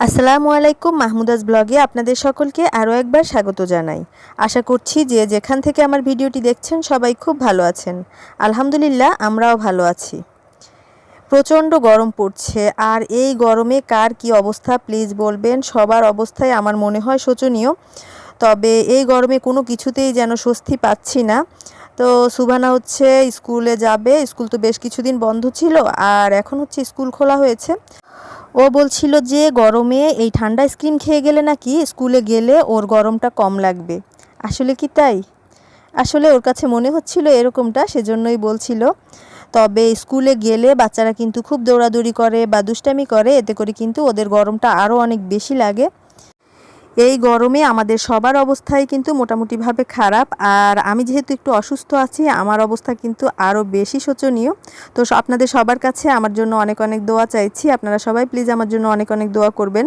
আসসালামু আলাইকুম মাহমুদাজ ব্লগে আপনাদের সকলকে আরও একবার স্বাগত জানাই। আশা করছি যে যেখান থেকে আমার ভিডিওটি দেখছেন সবাই খুব ভালো আছেন। আলহামদুলিল্লাহ, আমরাও ভালো আছি। প্রচণ্ড গরম পড়ছে, আর এই গরমে কার কি অবস্থা প্লিজ বলবেন, সবার অবস্থায় আমার মনে হয় শোচনীয়। তবে এই গরমে কোনো কিছুতেই যেন স্বস্তি পাচ্ছি না। তো সুবানা হচ্ছে স্কুলে যাবে, স্কুল তো বেশ কিছুদিন বন্ধ ছিল, আর এখন হচ্ছে স্কুল খোলা হয়েছে। ও বলছিল যে, গরমে এই ঠান্ডা আইসক্রিম খেয়ে গেলে নাকি স্কুলে গেলে ওর গরমটা কম লাগবে। আসলে কি তাই? আসলে ওর কাছে মনে হচ্ছিল এরকমটা, সেজন্যই বলছিল। তবে স্কুলে গেলে বাচ্চারা কিন্তু খুব দৌড়াদৌড়ি করে বা দুষ্টামি করে, এতে করে কিন্তু ওদের গরমটা আরও অনেক বেশি লাগে। এই গরমে আমাদের সবার অবস্থাই কিন্তু মোটামুটিভাবে খারাপ। আর আমি যেহেতু একটু অসুস্থ আছি, আমার অবস্থা কিন্তু আরও বেশি শোচনীয়। তো আপনাদের সবার কাছে আমার জন্য অনেক অনেক দোয়া চাইছি। আপনারা সবাই প্লিজ আমার জন্য অনেক অনেক দোয়া করবেন।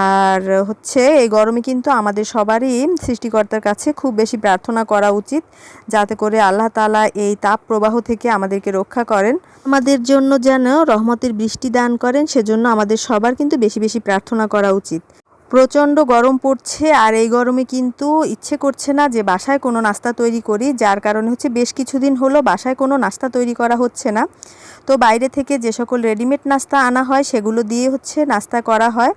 আর হচ্ছে এই গরমে কিন্তু আমাদের সবারই সৃষ্টিকর্তার কাছে খুব বেশি প্রার্থনা করা উচিত, যাতে করে আল্লাহ তালা এই তাপ প্রবাহ থেকে আমাদেরকে রক্ষা করেন। আমাদের জন্য যেন রহমতের বৃষ্টি দান করেন, সেজন্য আমাদের সবার কিন্তু বেশি বেশি প্রার্থনা করা উচিত। প্রচণ্ড গরম পড়ছে আর এই গরমে কিন্তু ইচ্ছে করছে না যে বাসায় কোনো নাস্তা তৈরি করি, যার কারণে হচ্ছে বেশ কিছুদিন হলো বাসায় কোনো নাস্তা তৈরি করা হচ্ছে না। তো বাইরে থেকে যে সকল রেডিমেড নাস্তা আনা হয়, সেগুলো দিয়ে হচ্ছে নাস্তা করা হয়।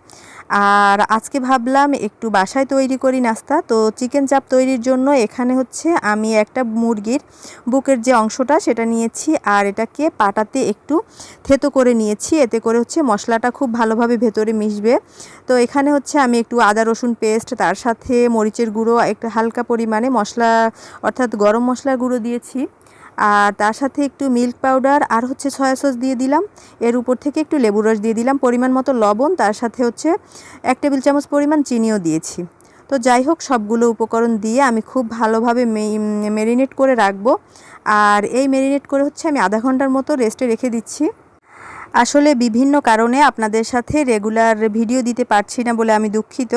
আর আজকে ভাবলাম একটু বাসায় তৈরি করি নাস্তা। তো চিকেন চাপ তৈরির জন্য এখানে হচ্ছে আমি একটা মুরগির বুকের যে অংশটা, সেটা নিয়েছি আর এটাকে পাটাতে একটু থেতো করে নিয়েছি। এতে করে হচ্ছে মশলাটা খুব ভালোভাবে ভেতরে মিশবে। তো এখানে হচ্ছে আমি একটু আদা, রসুন পেস্ট তার সাথে মরিচের গুঁড়ো, একটু হালকা পরিমাণে মশলা, অর্থাৎ গরম মশলার গুঁড়ো দিয়েছি। আর তার সাথে একটু মিল্ক পাউডার আর হচ্ছে সয়া সস দিয়ে দিলাম। এর উপর থেকে একটু লেবু রস দিয়ে দিলাম, পরিমাণ মতো লবণ, তার সাথে হচ্ছে এক টেবিল চামচ পরিমাণ চিনিও দিয়েছি। তো যাই হোক, সবগুলো উপকরণ দিয়ে আমি খুব ভালোভাবে মেরিনেট করে রাখব। আর এই মেরিনেট করে হচ্ছে আমি আধা ঘণ্টার মতো রেস্টে রেখে দিচ্ছি। আসলে বিভিন্ন কারণে আপনাদের সাথে রেগুলার ভিডিও দিতে পারছি না বলে আমি দুঃখিত।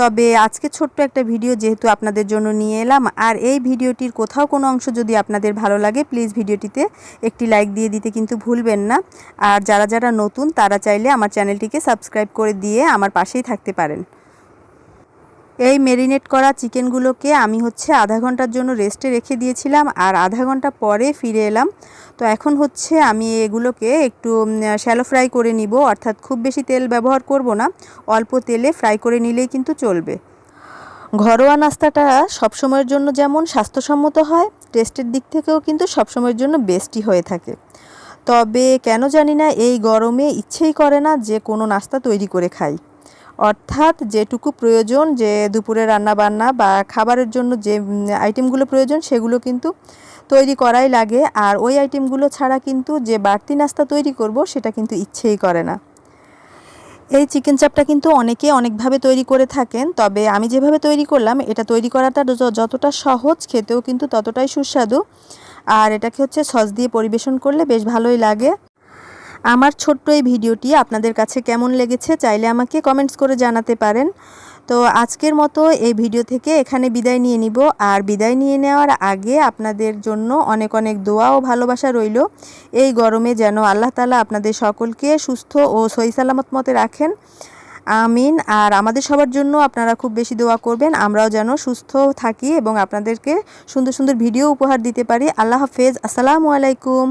তবে আজকে ছোট্ট একটা ভিডিও যেহেতু আপনাদের জন্য নিয়ে এলাম, আর এই ভিডিওটির কোথাও কোনো অংশ যদি আপনাদের ভালো লাগে, প্লিজ ভিডিওটিতে একটি লাইক দিয়ে দিতে কিন্তু ভুলবেন না। আর যারা যারা নতুন, তারা চাইলে আমার চ্যানেলটিকে সাবস্ক্রাইব করে দিয়ে আমার পাশেই থাকতে পারেন। এই মেরিনেট করা চিকেনগুলোকে আমি হচ্ছে আধা ঘণ্টার জন্য রেস্টে রেখে দিয়েছিলাম আর আধা ঘণ্টা পরে ফিরে এলাম। তো এখন হচ্ছে আমি এগুলোকে একটু শ্যালো ফ্রাই করে নিব, অর্থাৎ খুব বেশি তেল ব্যবহার করব না, অল্প তেলে ফ্রাই করে নিলেই কিন্তু চলবে। ঘরোয়া নাস্তাটা সবসময়ের জন্য যেমন স্বাস্থ্যসম্মত হয় টেস্টের দিক থেকেও কিন্তু সবসময়ের জন্য বেস্টই হয়ে থাকে। তবে কেন জানি না এই গরমে ইচ্ছেই করে না যে কোনো নাস্তা তৈরি করে খাই। অর্থাৎ যেটুকু প্রয়োজন, যে দুপুরে রান্না বান্না বা খাবারের জন্য যে আইটেমগুলো প্রয়োজন, সেগুলো কিন্তু তৈরি করাই লাগে। আর ওই আইটেমগুলো ছাড়া কিন্তু যে বাড়তি নাস্তা তৈরি করব, সেটা কিন্তু ইচ্ছেই করে না। এই চিকেন চাপটা কিন্তু অনেকে অনেকভাবে তৈরি করে থাকেন, তবে আমি যেভাবে তৈরি করলাম, এটা তৈরি করাটা যতটা সহজ, খেতেও কিন্তু ততটাই সুস্বাদু। আর এটাকে হচ্ছে সস দিয়ে পরিবেশন করলে বেশ ভালোই লাগে। আমার ছোট্ট এই ভিডিওটি আপনাদের কাছে কেমন লেগেছে চাইলে আমাকে কমেন্টস করে জানাতে পারেন। তো আজকের মতো এই ভিডিও থেকে এখানে বিদায় নিয়ে নিব। আর বিদায় নিয়ে নেওয়ার আগে আপনাদের জন্য অনেক অনেক দোয়া ও ভালোবাসা রইল। এই গরমে যেন আল্লাহ তালা আপনাদের সকলকে সুস্থ ও সহি সালামত মতে রাখেন। আমিন। আর আমাদের সবার জন্য আপনারা খুব বেশি দোয়া করবেন। আমরাও যেন সুস্থ থাকি এবং আপনাদেরকে সুন্দর সুন্দর ভিডিও উপহার দিতে পারি। আল্লাহ হাফেজ। আসসালামু আলাইকুম।